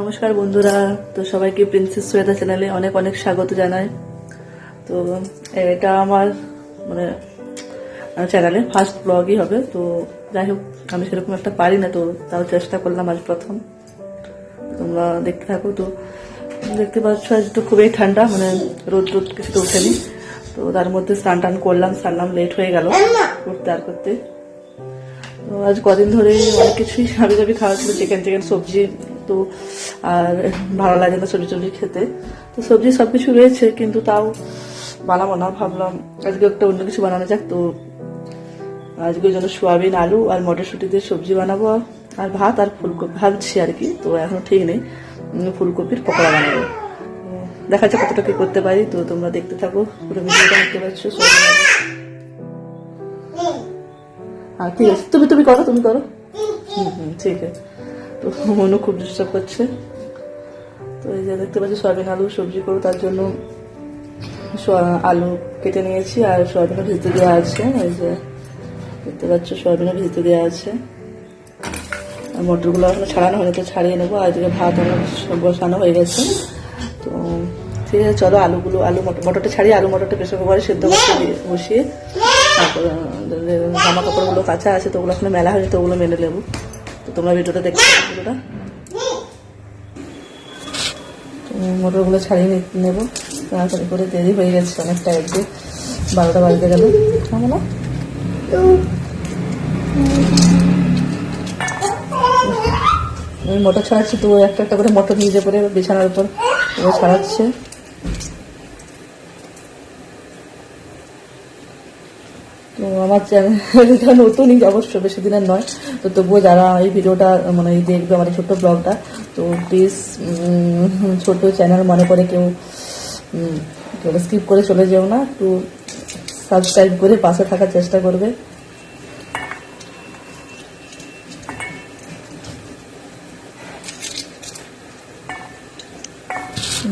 নমস্কার বন্ধুরা। তো সবাইকে প্রিন্সেস শ্বেতা চ্যানেলে অনেক অনেক স্বাগত জানাই। তো এটা আমার মানে চ্যানেলে ফার্স্ট ব্লগই হবে। তো যাই হোক আমি সেরকম একটা পারি না তো তাও চেষ্টা করলাম আজ প্রথম। তোমরা দেখতে থাকো তো দেখতে পাচ্ছ আজ তো খুবই ঠান্ডা মানে রোদ রোদ কিছু তো ওঠেনি। তো তার মধ্যে স্নান টান করলাম সারলাম লেট হয়ে গেল করতে আর করতে। তো আজ কদিন ধরে অনেক কিছুই হাবি জাবি খাওয়া ছিল চিকেন চিকেন সবজি তো আর ভালো লাগে না সবজি টবজি খেতে। তো সবজি সব কিছু রয়েছে, কিন্তু তাও বানাবো না, ভাবলাম আজকে একটা অন্য কিছু বানানো যাক। তো আজকে জন্য সোয়াবিন, আলু আর মটরশুঁটি দিয়ে সবজি বানাবো আর ভাত আর ফুলকপি। ভাবছি আর কি, তো এখন ঠিক নেই। ফুলকপির পকোড়া বানাবো। দেখা যাক কতটা কি করতে পারি। তো তোমরা দেখতে থাকো, পুরো ভিডিওটা দেখতে পাচ্ছ হ্যাঁ ঠিক আছে? তুমি তুমি করো তুমি করো। হুম হুম, ঠিক আছে। তো খুব ডিস্টার্ব করছে। তো এই যে দেখতে পাচ্ছি, সয়াবিন আলু সবজি করো তার জন্য আলু কেটে নিয়েছি আর সয়াবিনও ভিজতে দেওয়া আছে। এই যে দেখতে পাচ্ছ সয়াবিনও ভিজতে দেওয়া আছে। আর মটরগুলো এখনও ছাড়ানো হয়নি, তো ছাড়িয়ে নেব। আর এদিকে ভাত আমার বসানো হয়ে গেছে। তো ঠিক আছে, চলো আলুগুলো, আলু মটর মটরটা ছাড়িয়ে আলু মটরটা প্রেশার কুকারে সেদ্ধ করতে বসিয়ে তারপর জামা কাপড়গুলো কাঁচা আছে, তো ওগুলো এখনও মেলা হয়নি, তো ওগুলো মেনে নেব। তো তোমরা ভিডিওটা দেখতে ভিডিওটা। মোটরগুলো ছাড়িয়ে নেব। তাড়াতাড়ি করে দেরি হয়ে গেছে অনেকটা একদিন। বারোটা বাজতে গেল। কেমন না আমি মোটর ছাড়াচ্ছি তো একটা একটা করে মোটর নিজে করে বিছানার উপর। ও ছাড়াচ্ছে তো আমার চ্যানেলটা নতুনই অবশ্য, বেশি দিনের নয়। তো তবুও যারা এই ভিডিওটা মানে দেখবে আমার ছোট্ট ব্লগটা, তো প্লিজ ছোট চ্যানেল মনে করে কেউ কেউ স্কিপ করে চলে যেও না। একটু সাবস্ক্রাইব করে পাশে থাকার চেষ্টা করবে।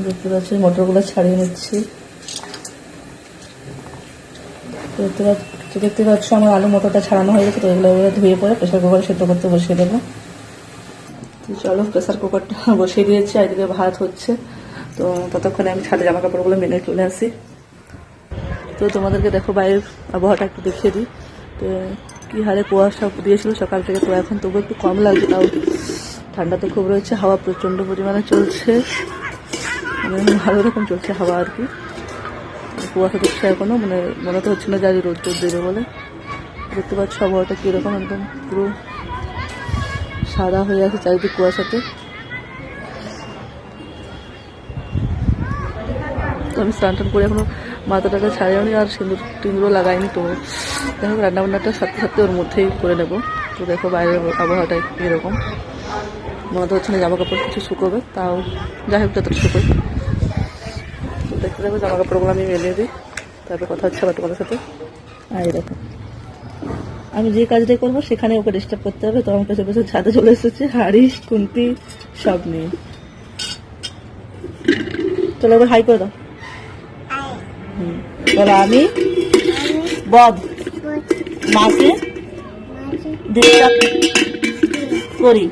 দেখতে পাচ্ছি মটরগুলো ছাড়িয়ে নিচ্ছি। দেখতে পাচ্ছ দেখতে পাচ্ছ আমার আলু মটরটা ছাড়ানো হয়ে গেছে, তো এগুলো ধুয়ে পরে প্রেশার কুকারে সেদ্ধ করতে বসিয়ে দেবো। তো চলো প্রেশার কুকারটা বসিয়ে দিয়েছি, আর এদিকে ভাত হচ্ছে। তো ততক্ষণে আমি ছাদে জামা কাপড়গুলো মেনে চলে আসি। তো তোমাদেরকে দেখো বাইরের আবহাওয়াটা একটু দেখিয়ে দিই। তো কী হারে কুয়াশা দিয়েছিল সকাল থেকে, তো এখন তবু একটু কম লাগছে, তাও ঠান্ডা তো খুব রয়েছে, হাওয়া প্রচণ্ড পরিমাণে চলছে। মানে ভালো রকম চলছে হাওয়া আর কি। কুয়াশা দিচ্ছে এখনও মানে মনে তো হচ্ছে না যে আজ রোদ টোদ দেবে বলে। দেখতে পাচ্ছ আবহাওয়াটা কীরকম একদম, পুরো সাদা হয়ে আছে চারিদিক কুয়াশাতে। আমি স্নান টান করে এখনও মাথাটাকে ছাড়িনি আর সিঁদুর টিঁদুরও লাগাইনি, তো দেখো রান্নাবান্নাটা সাথে সাথে ওর মধ্যেই করে নেব। তো দেখো বাইরের আবহাওয়াটা এরকম মনে তো হচ্ছে না জামা কাপড় কিছু শুকোবে, তাও যাই হোক, যতটা শুকোয়। দেখো জামা কাপড়গুলো আমি মেলিয়ে দিই। তারপর কথা হচ্ছে আবার তোমাদের সাথে। আর এই দেখো। আমি যে কাজটাই করব সেখানে ওকে ডিস্টার্ব করতে হবে। তো আমার কাছে পেছনে ছাদে চলে এসেছে। হাড়িস কুন্তি সব নিয়ে। চলো হাই করে দাও। হুম। বলো আমি? বদ মাকে? ডিস্টার্ব করি।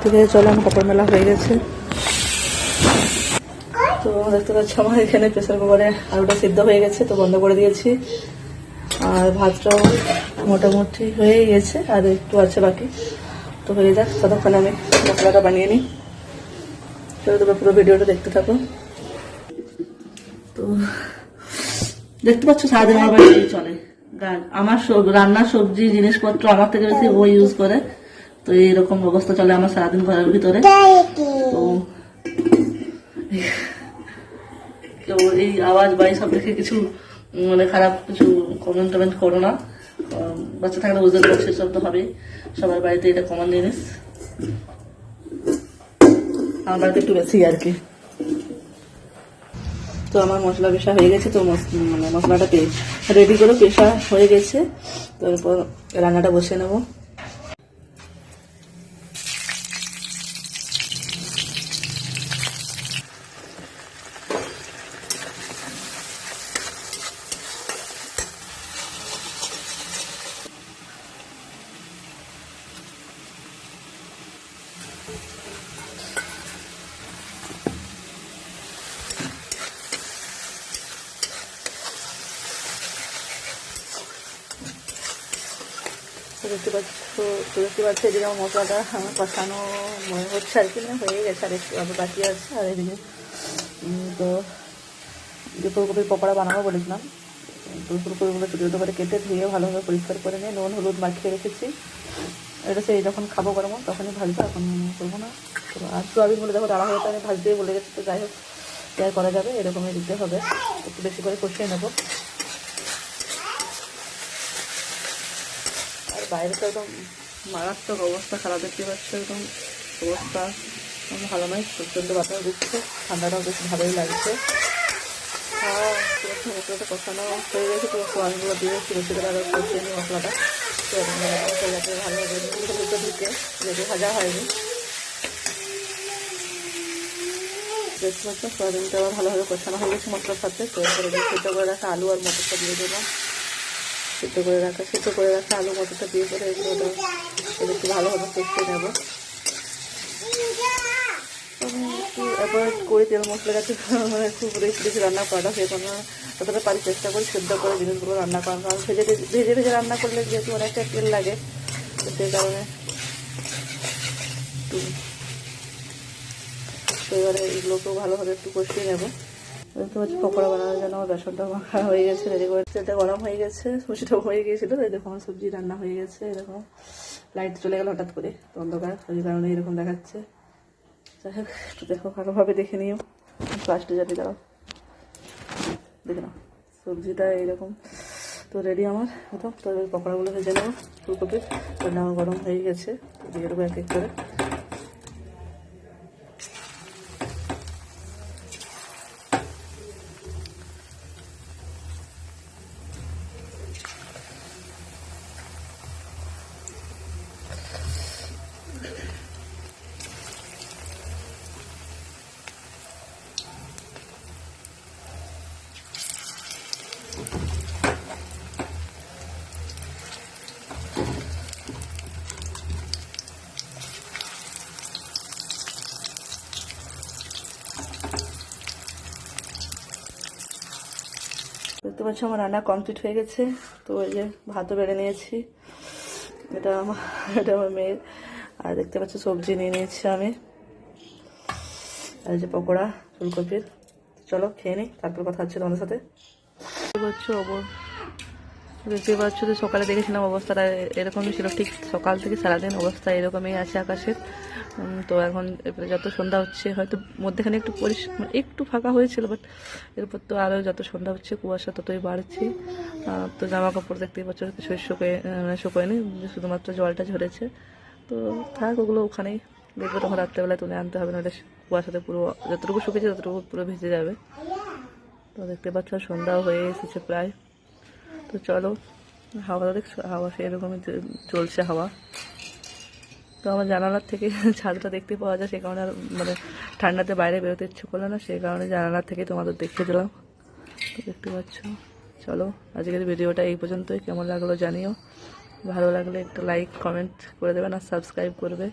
ঠিক আছে চলো আমার কাপড় মেলা হয়ে গেছে। তো দেখতে পাচ্ছি, আমার এখানে প্রেশার কুকারে আলুটা সিদ্ধ হয়ে গেছে, তো বন্ধ করে দিয়েছি। আর ভাতটাও মোটামুটি হয়ে গেছে, আর একটু আছে বাকি। তো হয়ে যাক ততক্ষণ আমি মশলাটা বানিয়ে নিই। চলো তোমরা পুরো ভিডিওটা দেখতে থাকো। তো দেখতে পাচ্ছ, সারাদিন আমার বাড়ি চলে। আমার রান্নার সবজি, জিনিসপত্র আমার থেকে বেশি ও ইউজ করে। তো এইরকম অবস্থা চলে আমার সারাদিন ঘরের ভিতরে। তো এই আওয়াজ বা সব দেখে কিছু মানে খারাপ কিছু কমেন্ট টমেন্ট করো না। বাচ্চা থাকলে বুঝতে পারছি সব তো হবেই। সবার বাড়িতে এটা কমন জিনিস। আমার বাড়িতে একটু বেশি আর কি। তো আমার মশলা পেশা হয়ে গেছে, তো মানে মশলাটা রেডি করে পেশা হয়ে গেছে। তো এরপর রান্নাটা বসিয়ে নেব। দেখতে পাচ্ছ, তো দেখতে পাচ্ছ এদিকে আমার মশলাটা আমার কষানো মনে হচ্ছে আর কি না হয়ে গেছে আর একটু আবার বাকি আছে। আর এদিকে তো যে ফুলকপির পকোড়া বানাবো বলেছিলাম, তো ফুলকপিগুলো ছোটো ছোটো করে কেটে ধুয়ে ভালোভাবে পরিষ্কার করে নিয়ে নুন, হলুদ মাখিয়ে রেখেছি। এটা সেই যখন খাব গরম তখনই ভাজবো, এখন করব না। তো আর সোয়াবিন বলে দেখো তারা হয়তো আমি ভাজতেই বলে গেছি, তো যাই হোক করা যাবে, এরকমই দিতে হবে। একটু বেশি করে কষিয়ে নেব। বাইরে তো একদম মারাত্মক অবস্থা, খারাপ দেখতে পাচ্ছে, একদম অবস্থা। ভালো নয়, প্রচণ্ড বাতাস দিচ্ছে, ঠান্ডাটাও বেশ ভালোই লাগছে। হ্যাঁ মশলাটা কষানো হয়ে গেছে পুরো সোয়াবিনগুলো দিয়ে বেশি করে আরও কষিয়ে মশলাটা সোয়াবিনগুলো যাতে ভালোভাবে দুটো দিকে যেহেতু ভাজা হয়নি। দেখতে পাচ্ছ, সোয়াবিনটা আবার ভালোভাবে কষানো হয়ে গেছে মশলার সাথে, তো এরপরে সিদ্ধ করে রাখা আলু আর মটরটা দিয়ে দিলাম। সিদ্ধ করে রাখা, সিদ্ধ করে রাখা আলু মটরটা দিয়ে করে এগুলো এগুলো একটু ভালোভাবে কষিয়ে নেব। অ্যাভয়েড করি তেল মশলা যাতে মানে খুব বেশি বেশি রান্না করাটা সেই জন্য যতটা পারি চেষ্টা করি সেদ্ধ করে জিনিসগুলো রান্না করার, কারণ ভেজে ভেজে ভেজে রান্না করলে যেহেতু অনেকটা তেল লাগে, সেই কারণে তো এবারে এগুলোকেও ভালোভাবে একটু কষিয়ে নেব। দেখতে পাচ্ছি পকোড়া বানানোর জন্য আমার বেসনটা মাখা হয়ে গেছে রেডি করে তেলটা গরম হয়ে গেছে সুজিটাও হয়ে গিয়েছিল এই দেখো আমার সবজি রান্না হয়ে গেছে এরকম লাইট চলে গেল হঠাৎ করে, তো অন্ধকার, ওই কারণে এরকম দেখাচ্ছে। যাই হোক, একটু দেখো, ভালোভাবে দেখে নিও। ফার্স্টে যাতে দাও দেখে নাও, সবজিটা এইরকম। তো রেডি আমার, প্রথম। তো পকোড়াগুলো ভেজে নেব ফুলকপির রান্না গরম হয়ে গেছে। তো দিয়ে দেবো এক এক করে। দেখতে পাচ্ছ আমার রান্না কমপ্লিট হয়ে গেছে। তো ওই যে ভাতও বেড়ে নিয়েছি। এটা আমার এটা আমার মেয়ের। আর দেখতে পাচ্ছ সবজি নিয়ে নিয়েছি আমি। আর যে পকোড়া, ফুলকপির। চলো খেয়ে নিই তারপর কথা হচ্ছে তোমাদের সাথে। দেখতে পাচ্ছ তো সকালে দেখেছিলাম অবস্থাটা এরকমই ছিল। ঠিক সকাল থেকে সারাদিন অবস্থা এরকমই আছে আকাশের। তো এখন এবারে যত সন্ধ্যা হচ্ছে, হয়তো মধ্যেখানে একটু পরিষ মানে একটু ফাঁকা হয়েছিল বাট এরপর তো আরও যত সন্ধ্যা হচ্ছে, কুয়াশা ততই বাড়ছে। তো জামা কাপড় দেখতেই পাচ্ছ কিছুই শুকোয় মানে শুকোয়নি শুধুমাত্র জলটা ঝরেছে। তো থাক, ওগুলো ওখানেই দেখব, তখন রাত্রেবেলায় তুলে আনতে হবে, নাহলে কুয়াশাতে পুরো যতটুকু শুকেছে ততটুকু পুরো ভিজে যাবে। তো দেখতে পাচ্ছ, সন্ধ্যাও হয়ে এসেছে প্রায়। তো চলো, হাওয়া দেখছ হাওয়া সেরকমই চলছে হাওয়া। তো আমার জানালার থেকে ছাদটা দেখতে পাওয়া যায় সেই কারণে আর মানে ঠান্ডাতে বাইরে বেরোতে ইচ্ছে করল না সেই কারণে জানালার থেকে তোমাদের দেখিয়ে দিলাম। দেখতে পাচ্ছ, চলো, আজকের ভিডিওটা এই পর্যন্তই, কেমন লাগল জানিও। ভালো লাগলে একটা লাইক কমেন্ট করে দেবেন আর সাবস্ক্রাইব করবে।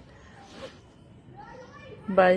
বাই